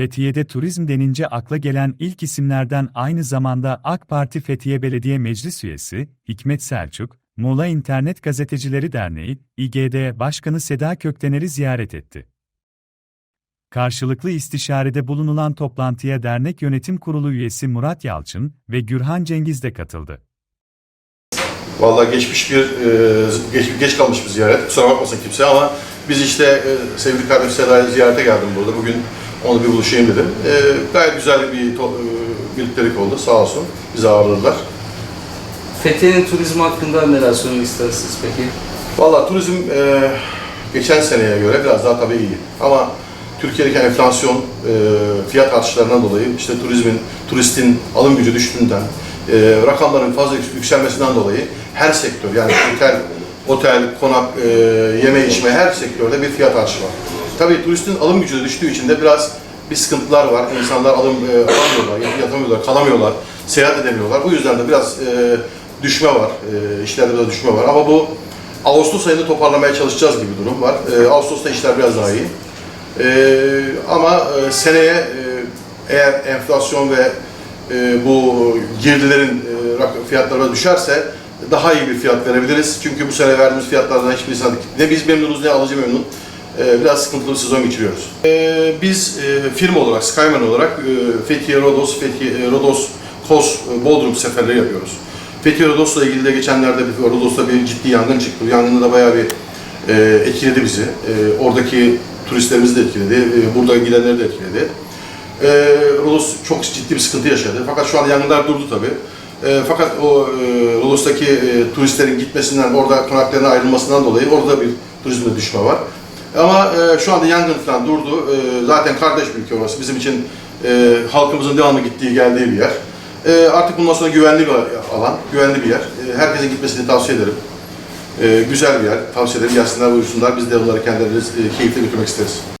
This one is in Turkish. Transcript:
Fethiye'de turizm denince akla gelen ilk isimlerden aynı zamanda AK Parti Fethiye Belediye Meclis Üyesi Hikmet Selçuk, Muğla İnternet Gazetecileri Derneği, İGD Başkanı Seda Köktener'i ziyaret etti. Karşılıklı istişarede bulunulan toplantıya dernek yönetim kurulu üyesi Murat Yalçın ve Gürhan Cengiz de katıldı. Vallahi geçmiş bir, e, geç, geç kalmış bir ziyaret. Kusura bakmasın kimse ama biz işte e, sevgili kardeşim Seda'yı ziyarete geldim burada. Bugün onu bir buluşayım dedim. E, gayet güzel bir to- e, birliktelik oldu sağ olsun. Bizi ağırladılar. Fethiye'nin turizmi hakkında neler söylemek istersiniz peki? Vallahi turizm e, geçen seneye göre biraz daha tabii iyi. Ama Türkiye'deki enflasyon, e, fiyat artışlarından dolayı işte turizmin, turistin alım gücü düştüğünden, e, rakamların fazla yük- yükselmesinden dolayı her sektör yani otel, otel, konak, e, yeme içme her sektörde bir fiyat artışı var. Tabii turistin alım gücü düştüğü için de biraz bir sıkıntılar var. İnsanlar alım e, alamıyorlar, yatamıyorlar, kalamıyorlar, seyahat edemiyorlar. Bu yüzden de biraz e, düşme var, e, işlerde biraz düşme var. Ama bu Ağustos ayında toparlamaya çalışacağız gibi durum var. E, Ağustos'ta işler biraz daha iyi. E, ama e, seneye e, eğer enflasyon ve e, bu girdilerin e, fiyatları düşerse daha iyi bir fiyat verebiliriz. Çünkü bu sene verdiğimiz fiyatlardan hiçbir insan ne biz memnunuz ne alıcı memnun. E, biraz sıkıntılı bir sezon geçiriyoruz. E, biz e, firma olarak, Skyman olarak e, Fethiye, Rodos, Fethiye, e, Rodos, Kos, Bodrum seferleri yapıyoruz. Fethiye Rodos'la ilgili de geçenlerde bir Rodos'ta bir ciddi yangın çıktı. Yangında da bayağı bir etkiledi bizi. Oradaki turistlerimizi de etkiledi, burada gidenleri de etkiledi. Rodos çok ciddi bir sıkıntı yaşadı. Fakat şu an yangınlar durdu tabii. E, fakat o e, Rodos'taki e, turistlerin gitmesinden, orada konaklarına ayrılmasından dolayı orada bir turizmde düşme var. Ama e, şu anda yangın falan durdu. E, zaten kardeş bir ülke orası. Bizim için e, halkımızın devamlı gittiği, geldiği bir yer. E, artık bundan sonra güvenli bir alan, güvenli bir yer. E, herkesin gitmesini tavsiye ederim. E, güzel bir yer. Tavsiye ederim. Gelsinler, buyursunlar. Biz de onları kendileri e, keyifle götürmek isteriz.